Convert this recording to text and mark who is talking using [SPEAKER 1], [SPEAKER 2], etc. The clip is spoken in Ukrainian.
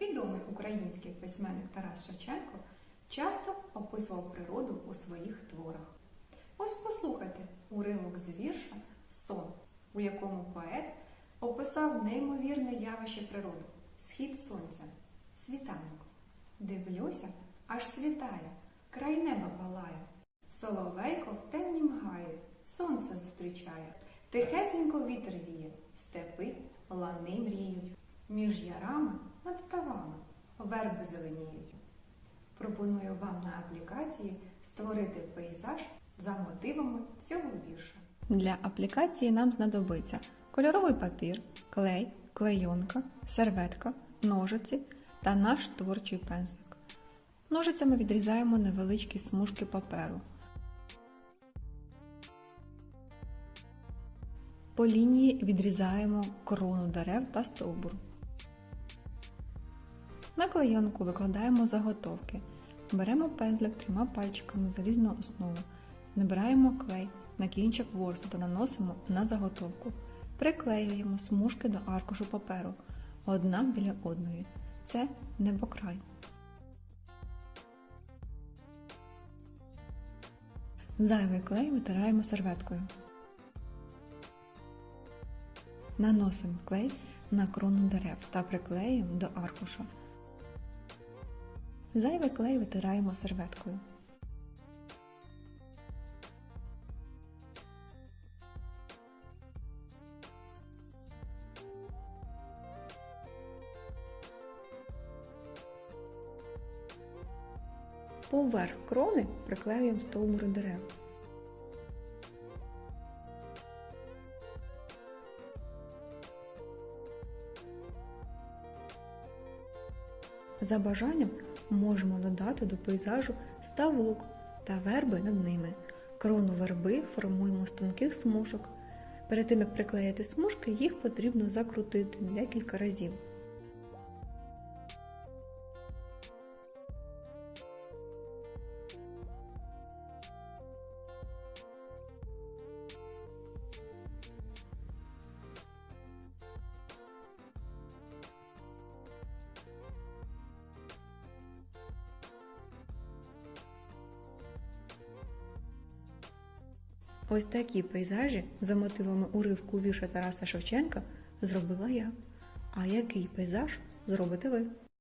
[SPEAKER 1] Відомий український письменник Тарас Шевченко часто описував природу у своїх творах. Ось послухайте уривок з вірша Сон, у якому поет описав неймовірне явище природи схід сонця, світанок. Дивлюся, аж світає, край неба палає. Соловейко в темнім гаї, сонце зустрічає, тихесенько вітер віє, степи, лани мріють, ставами верби зеленіють. Пропоную вам на аплікації створити пейзаж за мотивами цього вірша. Для аплікації нам знадобиться кольоровий папір, клей, клейонка, серветка, ножиці та наш творчий пензлик. Ножицями відрізаємо невеличкі смужки паперу. По лінії відрізаємо корону дерев та стовбур. На клейонку викладаємо заготовки. Беремо пензлик трьома пальчиками залізну основу. Набираємо клей на кінчик ворсу та наносимо на заготовку. Приклеюємо смужки до аркушу паперу одна біля одної. Це небокрай. Зайвий клей витираємо серветкою. Наносимо клей на крону дерев та приклеюємо до аркуша. Зайвий клей витираємо серветкою. Поверх крони приклеюємо стовбури дерев. За бажанням можемо додати до пейзажу ставок та верби над ними. Крону верби формуємо з тонких смужок. Перед тим як приклеїти смужки, їх потрібно закрутити декілька разів. Ось такі пейзажі за мотивами уривку вірша Тараса Шевченка зробила я. А який пейзаж зробите ви?